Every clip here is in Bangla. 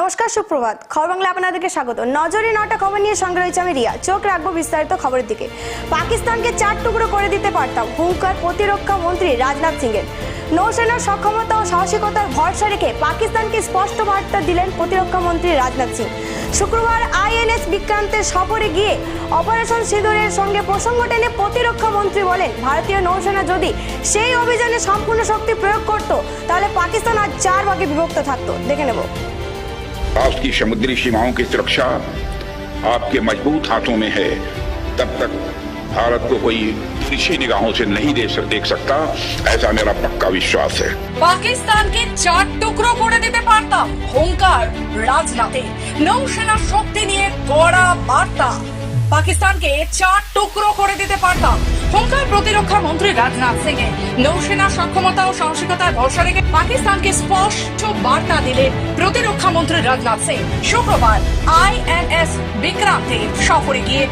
নমস্কার, সুপ্রভাত। খবর বাংলা আপনাদেরকে স্বাগত। নজরে নটা খবর নিয়ে সঙ্গে রয়েছে আমি রিয়া। চোখ রাখব বিস্তারিত খবরের দিকে। পাকিস্তানকে চার টুকরো করে দিতে পারতাম হুঙ্কার প্রতিরক্ষা মন্ত্রী রাজনাথ সিং এর নৌসেনার সক্ষমতা ও সাহসিকতার ভরসা রেখে পাকিস্তানকে স্পষ্ট বার্তা দিলেন প্রতিরক্ষা মন্ত্রী রাজনাথ সিং। শুক্রবার আইএনএস বিক্রান্তের সফরে গিয়ে অপারেশন সিঁদুরের সঙ্গে প্রসঙ্গ টেনে প্রতিরক্ষা মন্ত্রী বলেন, ভারতীয় নৌসেনা যদি সেই অভিযানে সম্পূর্ণ শক্তি প্রয়োগ করত, তাহলে পাকিস্তান আজ চার ভাগে বিভক্ত থাকতো। দেখে নেব। राष्ट्र की समुद्री सीमाओं की सुरक्षा आपके मजबूत हाथों में है तब तक भारत को कोई तिरछी निगाहों से नहीं दे सक, देख सकता ऐसा मेरा पक्का विश्वास है পাকিস্তানকে চার টুকরো করে দিতে পারতাম হুঙ্কার রাজনাথের নৌসেনার শক্তি নিয়ে কড়া বার্তা পাকিস্তানকে চার টুকরো করে দিতে পারতাম হুঙ্কার প্রতিরক্ষা মন্ত্রী রাজনাথ সিং এর নৌসেনা সক্ষমতা ও সাহসিকতার ভরসা রেখে পাকিস্তানকে স্পষ্ট বার্তা দিলেন প্রতিরক্ষা মন্ত্রী রাজনাথ সিং। শুক্রবার আইএনএস বিক্রান্তে সফরে গিয়ে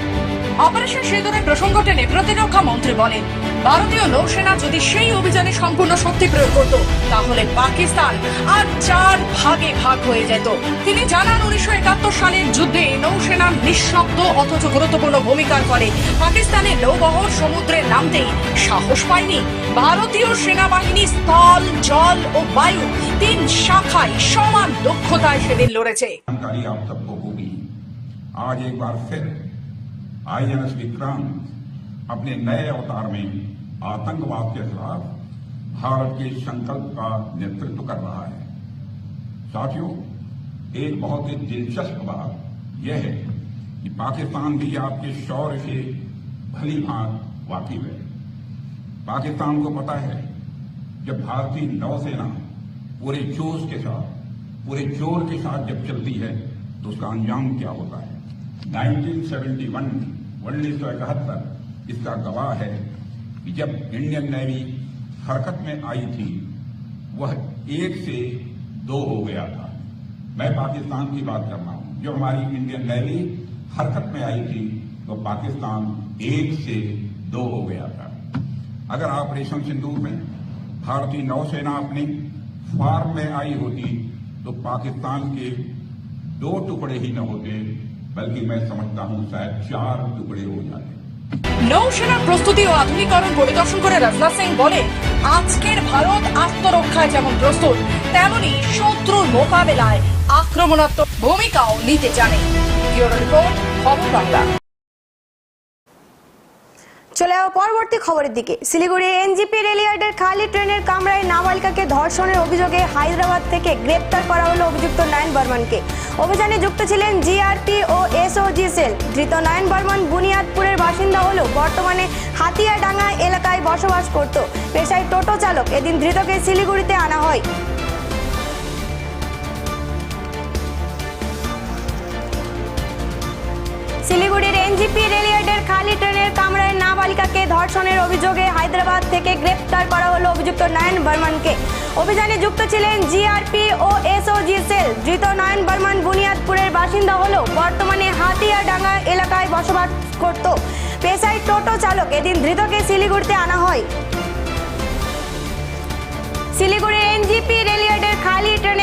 অপারেশন সিঁদুরের প্রসঙ্গ টেনে প্রতিরক্ষা মন্ত্রী বলেন ভারতীয় নৌসেনা যদি সেই অভিযানে সম্পূর্ণ শক্তি প্রয়োগ করত তাহলে পাকিস্তান আর চার ভাগে ভাগ হয়ে যেত তিনি জানান উনিশশো একাত্তর সালের যুদ্ধে নৌসেনার নিঃশব্দ অথচ গুরুত্বপূর্ণ ভূমিকার ফলে পাকিস্তানের নৌবহর সমুদ্রে নামতেই সাহস পায়নি ভারতীয় সেনাবাহিনী স্থল জল ও বায়ু তিন শাখায় সমান দক্ষতায় সেদিন লড়েছে जानकारी आप सबको होगी आज एक बार फिर आईएनएस विक्रांत अपने नए अवतार में आतंकवाद के खिलाफ भारत के संकल्प का नेतृत्व कर रहा है। साथियों, एक बहुत ही दिलचस्प बात यह है कि पाकिस्तान भी आपके शौर्य से भली भांत वाकिफ है। पाकिस्तान को पता है, जब भारतीय नौसेना पूरे जोश के साथ, पूरे ज़ोर के साथ जब चलती है तो उसका अंजाम क्या होता है? 1971 उन्नीस सौ इकहत्तर, इसका गवाह है कि जब इंडियन नेवी हरकत में आई थी, वह एक से दो हो गया था। मैं पाकिस्तान की बात कर रहा हूँ। जो हमारी इंडियन नेवी हरकत में आई थी तो पाकिस्तान एक से दो हो गया था। अगर ऑपरेशन सिंदूर में भारतीय नौसेना अपनी फार्म में आई होती तो पाकिस्तान के दो टुकड़े ही न होते, बल्कि मैं समझता हूँ शायद चार टुकड़े हो जाते। নৌসেনার প্রস্তুতি ও আধুনিকরণ পরিদর্শন করে রাজনাথ সিং বলেন, আজকের ভারত আত্মরক্ষায় যেমন প্রস্তুত, তেমনি শত্রুর মোকাবেলায় আক্রমণাত্মক ভূমিকাও নিতে জানে। রিপোর্ট, খবর বাংলা। চলে যাওয়া পরবর্তী খবরের দিকে। শিলিগুড়ি এনজিপি রেলিয়ার্ডের খালি ট্রেনের কামরায় নাবালিকাকে ধর্ষণের অভিযোগে হায়দ্রাবাদ থেকে গ্রেপ্তার করা হলো অভিযুক্ত নয়ন বর্মনকে। অভিযানে যুক্ত ছিলেন জিআরপি ও এসওজি সেল। ধৃত নয়ন বর্মন বুনিয়াদপুরের বাসিন্দা হলেও বর্তমানে হাতিয়াডাঙ্গা এলাকায় বসবাস করত। পেশায় টোটো চালক। এদিন ধৃতকে শিলিগুড়িতে আনা হয়। শিলিগুড়ির এনজিপি রেলিয়ার্ডের খালি ট্রেনের নাবালিকাকে ধর্ষণের অভিযোগে হায়দ্রাবাদ থেকে গ্রেপ্তার করা হলো অভিযুক্ত নয়ন বর্মনকে। অভিযানে যুক্ত ছিলেন জিআরপি ও এসওজি সেল। ধৃত নয়ন বর্মন বুনিয়াদপুরের বাসিন্দা হলেও বর্তমানে হাতিয়াডাঙ্গা এলাকায় বসবাস করত। পেশায় টোটো চালক। এদিন ধৃতকে শিলিগুড়িতে আনা হয়। শিলিগুড়ির এনজিপি রেলিয়ার্ডের খালি কামরায়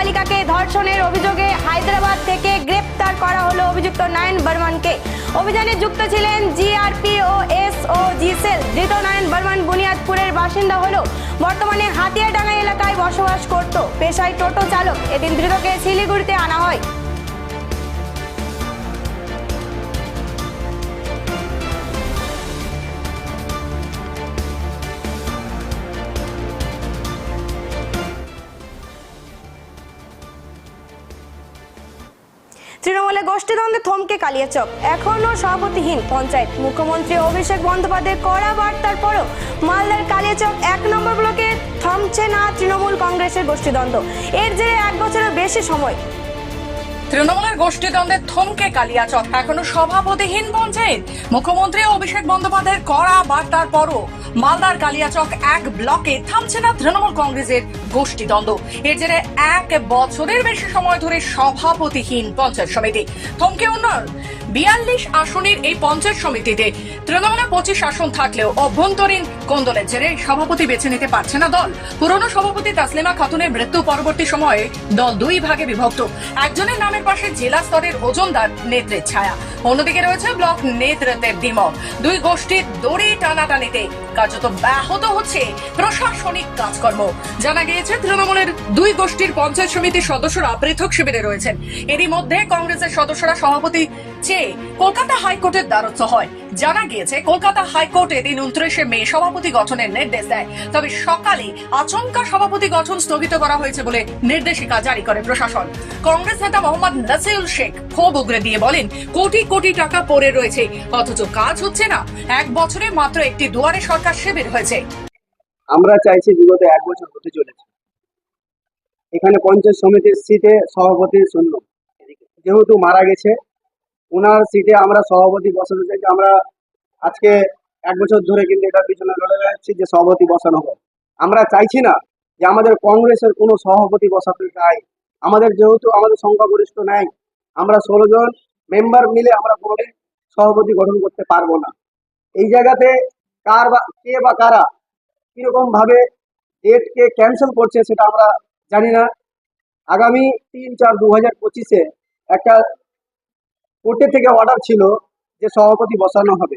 নাবালিকাকে ধর্ষণের অভিযোগে হায়দ্রাবাদ থেকে গ্রেপ্তার করা হলো অভিযুক্ত নয়ন বর্মনকে। অভিযানে যুক্ত ছিলেন জিআরপি ও এস ও জিসেল। ধৃত নয়ন বর্মন বুনিয়াদপুরের বাসিন্দা হলো বর্তমানে হাতিয়াডাঙ্গা এলাকায় বসবাস করত। পেশায় টোটো চালক। এদিন ধৃতকে শিলিগুড়িতে আনা হয়। তৃণমূলে গোষ্ঠীদ্বন্দ্বে থমকে কালিয়াচক। এখনও সভাপতিহীন পঞ্চায়েত মুখ্যমন্ত্রী অভিষেক বন্দ্যোপাধ্যায়ের কড়া বার্তার পরও মালদার কালিয়াচক এক নম্বর ব্লকে থমছে না তৃণমূল কংগ্রেসের গোষ্ঠীদ্বন্দ্ব। এর জেরে এক বছরের বেশি সময়। তৃণমূলের গোষ্ঠীদ্বন্দ্বে থমকে কালিয়াচক। এখনও সভাপতিহীন পঞ্চায়েত। মুখ্যমন্ত্রী অভিষেক বন্দ্যোপাধ্যায়ের কড়া বার্তার পরও মালদার কালিয়াচক এক ব্লকে থামছে না তৃণমূল কংগ্রেসের গোষ্ঠী দ্বন্দ্ব। এর জেরে এক বছরের বেশি সময় ধরে সভাপতিহীন পঞ্চায়েত সমিতি। থমকে উন্নয়ন। বিয়াল্লিশ আসনের এই পঞ্চায়েত সমিতিতে তৃণমূলের পঁচিশ আসন থাকলেও অভ্যন্তরীণ কোন্দলের জেরে সভাপতি বেছে নিতে পারছে না দল। পুরনো সভাপতি তাসলিমা খাতুনের মৃত্যু পরবর্তী সময়ে দল দুই ভাগে বিভক্ত। একজনের নামের পাশে জেলা স্তরের ওজনদার নেত্রের ছায়া। অন্যদিকে রয়েছে ব্লক নেতৃত্বের দ্বিমত। দুই গোষ্ঠীর দড়ি টানাটানিতে কার্যত ব্যাহত হচ্ছে প্রশাসনিক কাজকর্ম। জানা গিয়েছে, তৃণমূলের দুই গোষ্ঠীর পঞ্চায়েত সমিতির সদস্যরা পৃথক শিবিরে রয়েছেন। এরই মধ্যে কংগ্রেসের সদস্যরা সভাপতি চেয়ে কলকাতা হাইকোর্টের দ্বারস্থ হয়। জানা গিয়েছে, কলকাতা হাইকোর্ট এদিন উনত্রিশে মে সভাপতি গঠনের নির্দেশ দেয়। তবে সকালে আচমকা সভাপতি গঠন স্থগিত করা হয়েছে বলে নির্দেশিকা জারি করে প্রশাসন। কংগ্রেস নেতা মোহাম্মদ নাসিউল শেখ ক্ষোভ উগরে দিয়ে বলেন, কোটি কোটি টাকা পড়ে রয়েছে, অথচ কাজ হচ্ছে না। এক বছরে মাত্র একটি দুয়ারে সরকার শিবির হয়েছে। আমরা চাইছি বিগত এক বছর হতে চলেছে। এখানে পঞ্চায়েত সমিতির সিটে সভাপতি শূন্য। যেহেতু মারা গেছে ওনার সিটে আমরা সভাপতি বসাতে চাইছি আমরা আজকে এক বছর ধরে কিন্তু এটার পিছনে লড়ে যাচ্ছি যে সভাপতি বসানো হোক। আমরা চাইছি না যে আমাদের কংগ্রেসের কোনো সভাপতি বসাতে চাই। আমাদের যেহেতু আমাদের সংখ্যাগরিষ্ঠ নাই, আমরা ষোলো জন মেম্বার মিলে আমরা কোনোদিন সভাপতি গঠন করতে পারব না। এই জায়গাতে কার বা কে বা কারা কীরকম ভাবে ডেটকে ক্যান্সেল করছে সেটা আমরা জানি না। আগামী তিন চার দু হাজার পঁচিশে একটা কোর্টে থেকে অর্ডার ছিল যে সভাপতি বসানো হবে।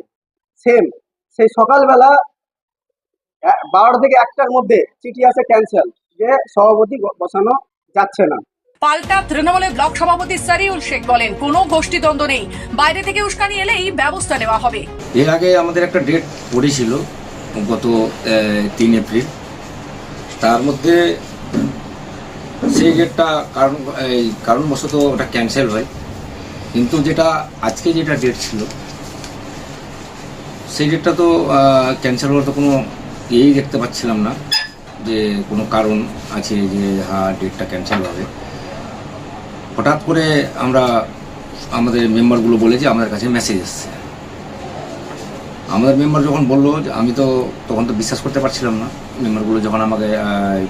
সেম সেই সকালবেলা বারোটা থেকে একটার মধ্যে চিঠি আসে ক্যান্সেল যে সভাপতি ব- বসানো যাচ্ছে না। পাল্টা তৃণমূলের ব্লক সভাপতি সারিউল শেখ বলেন কোনো গোষ্ঠী দ্বন্দ্ব নেই। বাইরে থেকে উস্কানি এলেই ব্যবস্থা নেওয়া হবে। এর আগে আমাদের একটা ডেট পড়েছিল গত তিন এপ্রিল। তার মধ্যে সেই ডেটটা কারণ এই কারণবশত ওটা ক্যান্সেল হয়। কিন্তু যেটা আজকে যেটা ডেট ছিল, সেই ডেটটা তো ক্যান্সেল হওয়ার তো কোনো ইয়েই দেখতে পাচ্ছিলাম না যে কোনো কারণ আছে যে হ্যাঁ ডেটটা ক্যান্সেল হবে। হঠাৎ করে আমরা আমাদের মেম্বারগুলো বলে যে আমাদের কাছে মেসেজ এসছে। আমাদের মেম্বার যখন বলল যে, আমি তো তখন তো বিশ্বাস করতে পারছিলাম না। মেম্বারগুলো যখন আমাকে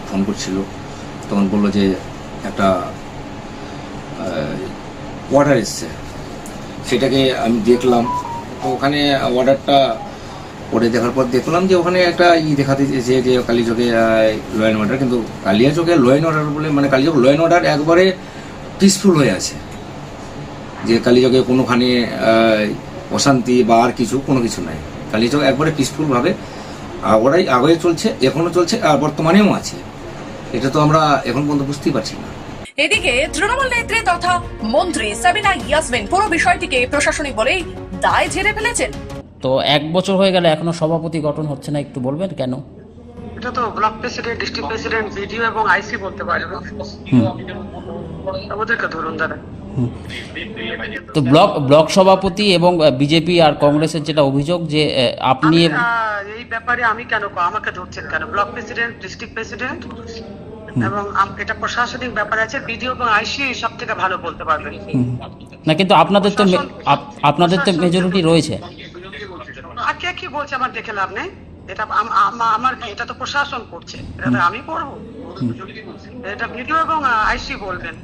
ফোন করছিল, তখন বলল যে, একটা অর্ডার এসছে। সেটাকে আমি দেখলাম। তো ওখানে অর্ডারটা পড়ে দেখার পর দেখলাম যে ওখানে একটা ই দেখাতে চেয়েছে যে কালীচকে ল অ্যান্ড অর্ডার কিন্তু কালিয়াচকে ল অ্যান্ড অর্ডার বলে মানে কালীচক ল অ্যান্ড অর্ডার একবারে পিসফুল হয়ে আছে। যে কালীচকে কোনোখানে অশান্তি বা আর কিছু, কোনো কিছু নাই। কালীচক একবারে পিসফুলভাবে আগরাই আগে চলছে এখনও চলছে, আর বর্তমানেও আছে। এটা তো আমরা এখন পর্যন্ত বুঝতেই পারছি না। এদিকে তৃণমূল নেত্রী তথা মন্ত্রী সাবিনা ইয়াসমিন পুরো বিষয়টিকে প্রশাসনিক বলেই দায় ঝেড়ে ফেলেছেন। তো এক বছর হয়ে গেলে এখনও সভাপতি গঠন হচ্ছে না একটু বলবেন কেন? এটা তো block president district president BDO এবং আইসি বলতে পারবে ওদেরকে ধরুন দাদা তো ব্লক ব্লক সভাপতি এবং বিজেপি আর কংগ্রেসের যেটা অভিযোগ যে আপনি এই ব্যাপারে আমি কেন ক- আমাকে ধরছেন কেন? Block president district president? এবং এটা প্রশাসনিক ব্যাপার আছে বিডিও এবং আইসি সব থেকে ভালো বলতে পারবেন না কিন্তু আপনাদের তো আপনাদের তো মেজরিটি রয়েছে। আর কে কি বলছে আমার দেখে লাভ নেই। এটা আম- আম- আমার কি? এটা তো প্রশাসন করছে। এটা আমি করব। এটা বিডিও এবং আইসি বলবেন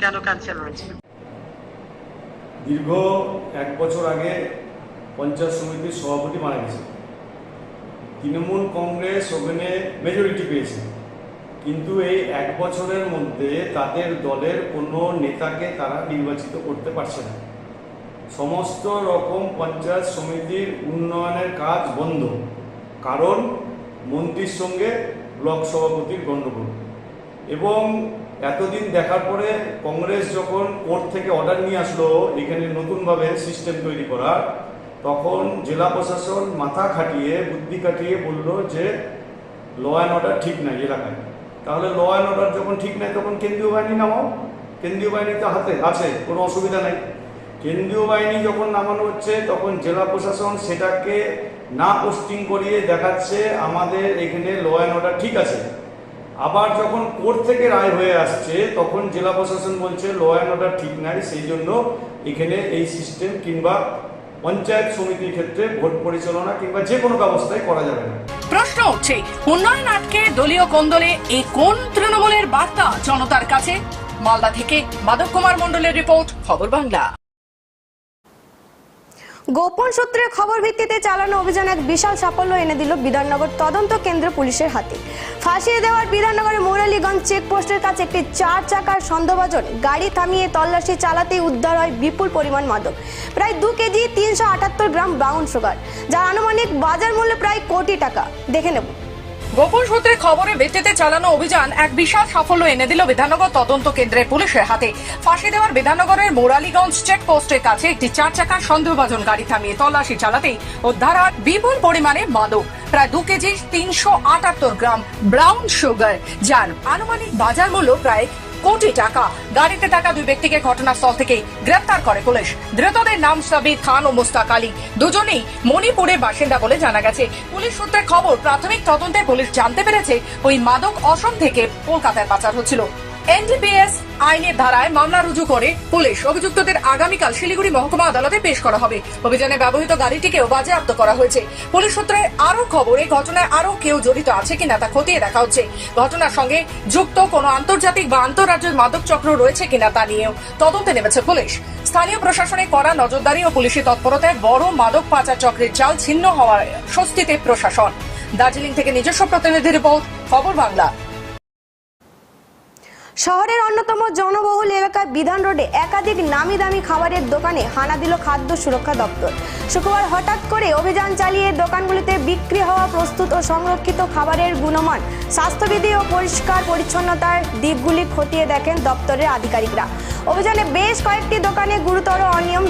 কেন ক্যান্সেল হয়েছে? দীর্ঘ এক বছর আগে পঞ্চায়েত সমিতির সভাপতি মারা গেছে তৃণমূল কংগ্রেস ওখানে মেজরিটি পেয়েছে। কিন্তু এই এক বছরের মধ্যে তাদের দলের কোনো নেতাকে তারা নির্বাচিত করতে পারছে না। সমস্ত রকম পঞ্চায়েত সমিতির উন্নয়নের কাজ বন্ধ। কারণ মন্ত্রীর সঙ্গে ব্লক সভাপতির গণ্ডগোল। এবং এতদিন দেখার পরে কংগ্রেস যখন কোর্ট থেকে অর্ডার নিয়ে আসলো, এখানে নতুনভাবে সিস্টেম তৈরি করার, তখন জেলা প্রশাসন মাথা খাটিয়ে, বুদ্ধি খাটিয়ে বলল যে ল অ্যান্ড অর্ডার ঠিক নাই এলাকায়। তাহলে ল অ্যান্ড অর্ডার যখন ঠিক নাই, তখন কেন্দ্রীয় বাহিনী নামাও। কেন্দ্রীয় বাহিনী তো হাতে, আছে, কোনো অসুবিধা নাই। কেন্দ্রীয় বাহিনী যখন নামানো হচ্ছে, তখন জেলা প্রশাসন সেটাকে না পোস্টিং করিয়ে দেখাচ্ছে, আমাদের এখানে ল অ্যান্ড অর্ডার ঠিক আছে। আবার যখন কোর্ট থেকে রায় হয়ে আসছে, তখন জেলা প্রশাসন বলছে ল অ্যান্ড অর্ডার ঠিক নাই, সেই জন্য এখানে এই সিস্টেম কিংবা পঞ্চায়েত সমিতির ক্ষেত্রে ভোট পরিচালনা কিংবা যে কোনো ব্যবস্থাই করা যাবে না। প্রশ্ন উঠছে, উন্নয়ন আটকে দলীয় কোন্দলে এ কোন তৃণমূলের বার্তা জনতার কাছে? মালদা থেকে মাধব কুমার মন্ডলের রিপোর্ট, খবর বাংলা। গোপন সূত্রের খবর ভিত্তিতে চালানো অভিযান এক বিশাল সাফল্য এনে দিল বিধাননগর তদন্ত কেন্দ্র পুলিশের হাতে। ফাঁসিয়ে দেওয়ার বিধাননগরের মুরালীগঞ্জ চেকপোস্টের কাছে একটি চার চাকার সন্দেহভাজন গাড়ি থামিয়ে তল্লাশি চালাতেই উদ্ধার হয় বিপুল পরিমাণ মাদক। প্রায় দু কেজি তিনশো আটাত্তর গ্রাম ব্রাউন সুগার, যার আনুমানিক বাজার মূল্য প্রায় কোটি টাকা। দেখে নেব। গোপন সূত্রে খবরে ভিত্তিতে চালানো অভিযান এক বিশাল সাফল্য এনে দিল বিধাননগর তদন্ত কেন্দ্রের পুলিশের হাতে। ফাঁসি দেওয়ার বিধাননগরের মোরালিগঞ্জ চেকপোস্টের কাছে একটি চার চাকার সন্দেহভাজন গাড়ি থামিয়ে তল্লাশি চালাতেই উদ্ধার হয় বিপুল পরিমাণে মাদক। প্রায় দু কেজি তিনশো আটাত্তর গ্রাম ব্রাউন সুগার, যার আনুমানিক বাজার মূল্য প্রায় কোটি টাকা। গাড়িতে থাকা দুই ব্যক্তিকে ঘটনাস্থল থেকে গ্রেপ্তার করে পুলিশ। ধৃতদের নাম সাবির খান ও মুস্তাক আলী। দুজনেই মণিপুরের বাসিন্দা বলে জানা গেছে। পুলিশ সূত্রে খবর, প্রাথমিক তদন্তে পুলিশ জানতে পেরেছে ওই মাদক অসম থেকে কলকাতায় পাচার হচ্ছিল। এনডিপিএস আইনের ধারায় মামলা রুজু করে পুলিশ। অভিযুক্তদের আগামীকাল শিলিগুড়ি মহকুমা আদালতে পেশ করা হবে। অভিযানে ব্যবহৃত গাড়িটিকেও বাজেয়াপ্ত করা হয়েছে। পুলিশ সূত্রে আরও খবর এই ঘটনায় আরও কেউ জড়িত আছে কিনা তা খতিয়ে দেখা হচ্ছে। ঘটনার সঙ্গে যুক্ত কোনো আন্তর্জাতিক বা আন্তঃরাজ্য মাদক চক্র রয়েছে কিনা তা নিয়েও তদন্তে নেমেছে পুলিশ। স্থানীয় প্রশাসনে করা নজরদারি ও পুলিশি তৎপরতায় বড় মাদক পাচার চক্রের জাল ছিন্ন হওয়ার স্বস্তিতে প্রশাসন। দার্জিলিং থেকে নিজস্ব প্রতিনিধি রিপোর্ট, খবর বাংলা। শহরের অন্যতম জনবহুল এলাকায় বিধান রোডে একাধিক নামি দামি খাবারের দোকানে হানা দিল খাদ্য সুরক্ষা দপ্তর। শুক্রবার হঠাৎ করে অভিযান চালিয়ে দোকানগুলিতে বিক্রি হওয়া প্রস্তুত ও সংরক্ষিত খাবারের গুণমান, স্বাস্থ্যবিধি ও পরিষ্কার পরিচ্ছন্নতার দিকগুলি খতিয়ে দেখেন দপ্তরের আধিকারিকরা। অভিযানে বেশ কয়েকটি দোকানে গুরুতর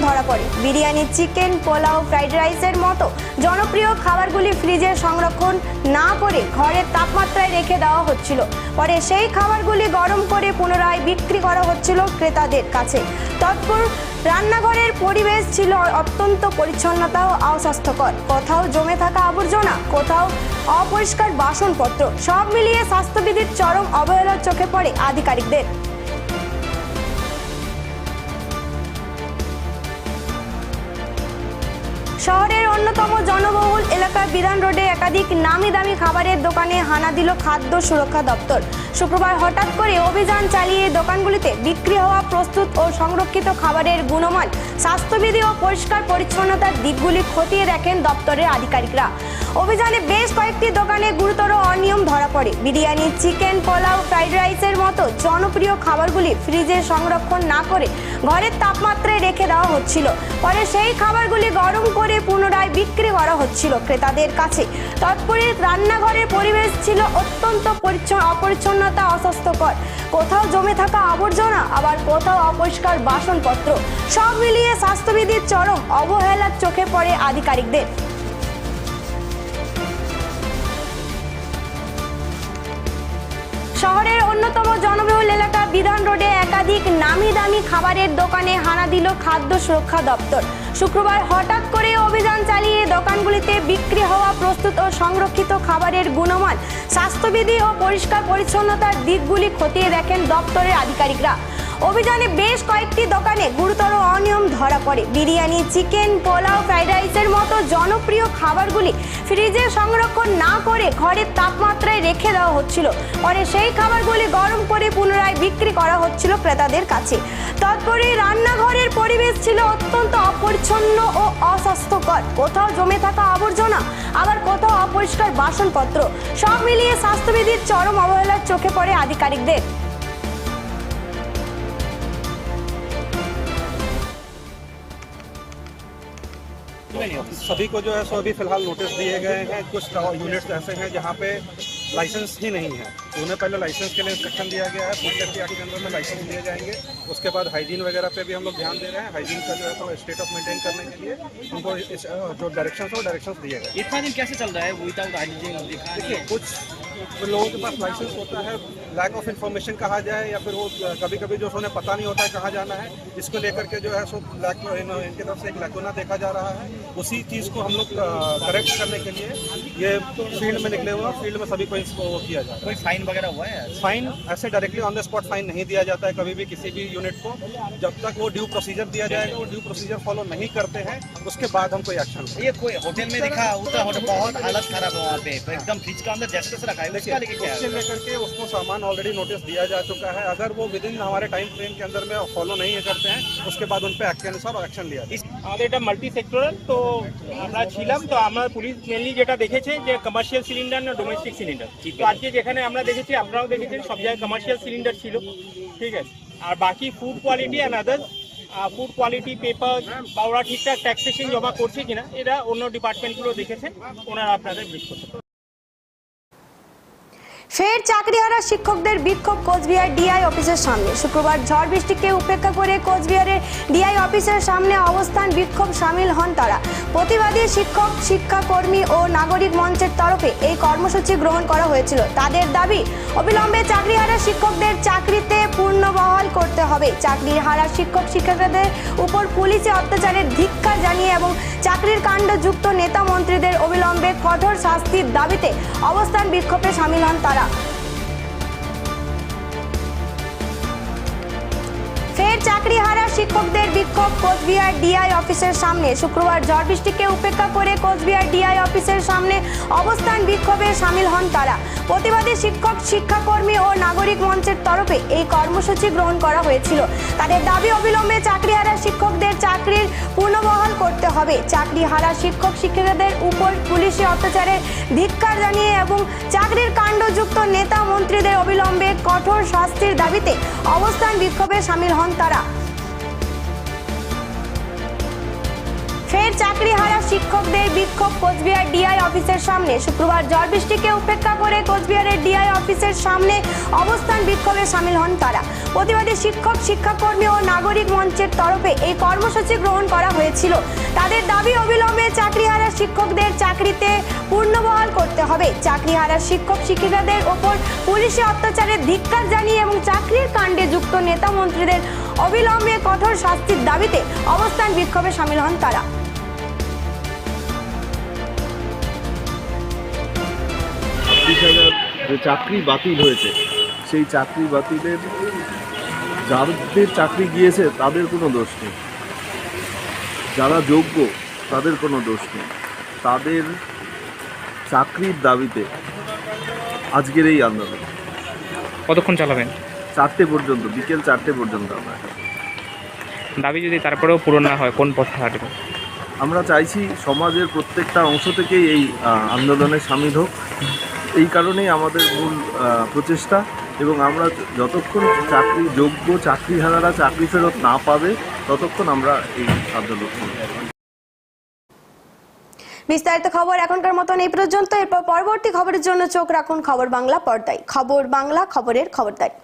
ধরা পড়ে। বিরিয়ানি চিকেন পোলাও ফ্রাইড রাইসের মতো জনপ্রিয় খাবারগুলি ফ্রিজে সংরক্ষণ না করে ঘরের তাপমাত্রায় রেখে দেওয়া হচ্ছিল। পরে সেই খাবারগুলি গরম করে পুনরায় বিক্রি করা হচ্ছিল ক্রেতাদের কাছে। তৎপর রান্নাঘরের পরিবেশ ছিল অত্যন্ত পরিচ্ছন্নতা ও অস্বাস্থ্যকর। কোথাও জমে থাকা আবর্জনা, কোথাও অপরিষ্কার বাসনপত্র, সব মিলিয়ে স্বাস্থ্যবিধির চরম অবহেলার চোখে পড়ে আধিকারিকদের। শহরের অন্যতম জনবহুল এলাকা বিধান রোডে একাধিক নামি দামি খাবারের দোকানে হানা দিল খাদ্য সুরক্ষা দপ্তর। শুক্রবার হঠাৎ করে অভিযান চালিয়ে দোকানগুলিতে বিক্রি হওয়া প্রস্তুত ও সংরক্ষিত খাবারের গুণমান, স্বাস্থ্যবিধি ও পরিষ্কার পরিচ্ছন্নতার দিকগুলি খতিয়ে দেখেন দপ্তরের আধিকারিকরা। অভিযানে বেশ কয়েকটি দোকানে গুরুতর অনিয়ম ধরা পড়ে। বিরিয়ানি, চিকেন, পোলাও, ফ্রাইড রাইসের মতো জনপ্রিয় খাবারগুলি ফ্রিজে সংরক্ষণ না করে ঘরের তাপমাত্রায় রেখে দেওয়া হচ্ছিল। পরে সেই খাবারগুলি গরম করে পুনরায় বিক্রি করা হচ্ছিল। ক্রেতাদের কাছে তৎপরে রান্নাঘরের পরিবেশ ছিল অত্যন্ত পরিচ্ছন্ন, অপরিচ্ছন্নতা অস্বাস্থ্যকর। কোথাও জমে থাকা আবর্জনা, আবার কোথাও অপরিষ্কার বাসনপত্র। সব মিলিয়ে স্বাস্থ্যবিধির চরম অবহেলার চোখে পড়ে আধিকারিকদের। শহরের অন্যতম জনবহুল এলাকা বিধান রোডে একাধিক নামি দামি খাবারের দোকানে হানা দিল খাদ্য সুরক্ষা দপ্তর। শুক্রবার হঠাৎ করে অভিযান চালিয়ে দোকানগুলিতে বিক্রি হওয়া প্রস্তুত ও সংরক্ষিত খাবারের গুণমান, স্বাস্থ্যবিধি ও পরিষ্কার পরিচ্ছন্নতার দিকগুলি খতিয়ে দেখেন দপ্তরের আধিকারিকরা। অভিযানে বেশ কয়েকটি দোকানে গুরুতর ধরা পড়ে। বিরিয়ানি চিকেন পোলাও ফ্রাইড রাইসের মতো জনপ্রিয় খাবারগুলি ফ্রিজে সংরক্ষণ না করে ঘরের তাপমাত্রায় রেখে দেওয়া হচ্ছিল। পরে সেই খাবারগুলি গরম করে পুনরায় বিক্রি করা হচ্ছিল ক্রেতাদের কাছে। তৎপরে রান্নাঘরের পরিবেশ ছিল অত্যন্ত অপরিচ্ছন্ন ও অস্বাস্থ্যকর। কোথাও জমে থাকা আবর্জনা, আবার কোথাও অপরিষ্কার বাসনপত্র, সব মিলিয়ে স্বাস্থ্যবিধির চরম অবহেলার চোখে পড়ে আধিকারিকদের। सभी को जो है सो अभी फ़िलहाल नोटिस दिए गए हैं। कुछ यूनिट्स ऐसे हैं जहाँ पे लाइसेंस ही नहीं है। तो उन्हें पहले लाइसेंस के लिए इंस्ट्रक्शन दिया गया है। फ़ूड सेफ्टी एक्ट के अंदर में लाइसेंस दिए जाएँगे। उसके बाद हाइजीन वगैरह पे भी हम लोग ध्यान दे रहे हैं। हाइजीन का जो है तो स्टेट ऑफ़ मेंटेन करने के लिए उनको इस, जो डायरेक्शन है वो डायरेक्शन दिए गए इतना दिन कैसे चल रहा है? विदाउट हाइजीन देखिए कुछ लोगों के पास लाइसेंस होता है। लैक ऑफ़ इन्फॉर्मेशन कहा जाए या फिर वो कभी कभी जो उन्हें पता नहीं होता है कहाँ जाना है इसको लेकर के जो है सो लैक इन- इनकी तरफ़ से एक लैकोना देखा जा रहा है। उसी चीज़ को हम लोग करेक्ट करने के लिए ये फ़ील्ड में निकले हुए फ़ील्ड में सभी को इसको वो किया जा रहा है। कोई फाइन वगैरह हुआ है? फाइन ऐसे directly on the spot fine नहीं दिया जाता है कभी भी किसी भी यूनिट को। जब तक वो ड्यू प्रोसीजर दिया जाएगा वो ड्यू प्रोसीजर फॉलो नहीं करते हैं उसके बाद हम कोई एक्शन ये कोई होटल में दिखा होटल बहुत हालत खराब है वहाँ पे तो एकदम फ्रिज का अंदर जैसे रखा है उसका लेके क्या उसके है लेकर के उसको सामान ऑलरेडी नोटिस दिया जा चुका है अगर वो विद इन हमारे टाइम फ्रेम के अंदर में फॉलो नहीं करते हैं उसके बाद उन पर एक्ट के अनुसार एक्शन लिया जाए আমাদের এটা মাল্টি সেক্টরাল তো আমরা ছিলাম তো আমরা পুলিশ মেনলি যেটা দেখেছে যে কমার্শিয়াল সিলিন্ডার না ডোমেস্টিক সিলিন্ডার তো আজকে যেখানে আমরা দেখেছি আপনারাও দেখেছেন সব জায়গায় কমার্শিয়াল সিলিন্ডার ছিল ঠিক আছে আর বাকি food quality and others food quality paper বা ওরা ঠিকঠাক ট্যাক্সেশন জমা করছে কিনা এরা অন্য ডিপার্টমেন্টগুলো দেখেছেন ওনারা আপনাদের ব্রিফ করতে পারেন। ফের চাকরিহারা শিক্ষকদের বিক্ষোভ কোচবিহার ডিআই অফিসের সামনে। শুক্রবার ঝড় বৃষ্টিকে উপেক্ষা করে কোচবিহারের ডিআই অফিসের সামনে অবস্থান বিক্ষোভ সামিল হন তারা। প্রতিবাদী শিক্ষক, শিক্ষাকর্মী ও নাগরিক মঞ্চের তরফে এই কর্মসূচি গ্রহণ করা হয়েছিল। তাদের দাবি, অবিলম্বে চাকরিহারা শিক্ষকদের চাকরিতে পূর্ণবহাল করতে হবে। চাকরি হারা শিক্ষক শিক্ষকদের উপর পুলিশে অত্যাচারের ধিক্কার জানিয়ে এবং চাকরির কাণ্ড যুক্ত নেতা মন্ত্রীদের অবিলম্বে কঠোর শাস্তির দাবিতে অবস্থান বিক্ষোভে সামিল হন তারা। ফের চাকরিহারা শিক্ষকদের বিক্ষোভ কোচবিহার ডিআই অফিসের সামনে। শুক্রবার ঝড় বৃষ্টিকে উপেক্ষা করে কোচবিহার ডিআই অফিসের সামনে অবস্থান বিক্ষোভে সামিল হন তারা। প্রতিবাদী শিক্ষক, শিক্ষাকর্মী ও নাগরিক মঞ্চের তরফে এই কর্মসূচি গ্রহণ করা হয়েছিল। তাদের দাবি অবিলম্বে চাকরিহারা শিক্ষকদের চাকরির পুনর্বহাল করতে হবে। চাকরিহারা শিক্ষক, শিক্ষিকাদের উপর পুলিশি অত্যাচারের ধিক্কার জানিয়ে এবং চাকরির কাণ্ডযুক্ত দাবিতে অবস্থান বিক্ষোভে সামিল হন তারা। ফের চাকরিহারা শিক্ষকদের বিক্ষোভ কোচবিহার ডিআই অফিসের সামনে। শুক্রবার ঝড় বৃষ্টিকে উপেক্ষা করে কোচবিহারের ডিআই অফিসের সামনে অবস্থান বিক্ষোভে সামিল হন তারা। প্রতিবাদী শিক্ষক, শিক্ষাকর্মী ও নাগরিক মঞ্চের তরফে এই কর্মসূচি গ্রহণ করা হয়েছিল। তাদের দাবি অবিলম্বে চাকরিহারা শিক্ষকদের চাকরিতে পূর্ণবহাল করতে হবে। চাকরিহারা শিক্ষক, শিক্ষিকাদের ওপর পুলিশি অত্যাচারের ধিক্কার জানিয়ে এবং চাকরির কাণ্ডে যুক্ত নেতা মন্ত্রীদের অবিলম্বে কঠোর শাস্তির দাবিতে অবস্থান বিক্ষোভে সামিল হন তারা। ছাব্বিশ হাজার যে চাকরি বাতিল হয়েছে সেই চাকরি বাতিলের যাদের চাকরি গিয়েছে তাদের কোনো দোষ নেই। যারা যোগ্য তাদের কোনো দোষ নেই। তাদের চাকরির দাবিতে আজকের এই আন্দোলন। কতক্ষণ চালাবেন? চারটে পর্যন্ত বিকেল চারটে পর্যন্ত আমরা। দাবি যদি তারপরেও পূরণ না হয় কোন পথে হাঁটবেন? আমরা চাইছি সমাজের প্রত্যেকটা অংশ থেকেই এই আন্দোলনে সামিল হোক। এই কারণেই আমাদের মূল প্রচেষ্টা এবং আমরা যতক্ষণ চাকরি, যোগ্য চাকরিহারারা চাকরি ফেরত না পাবে, ততক্ষণ আমরা এই আন্দোলন বিস্তারিত খবর এখনকার মতন এই পর্যন্ত। এরপর পরবর্তী খবরের জন্য চোখ রাখুন খবর বাংলা পর্দায়। খবর বাংলা, খবরের খবরদারি।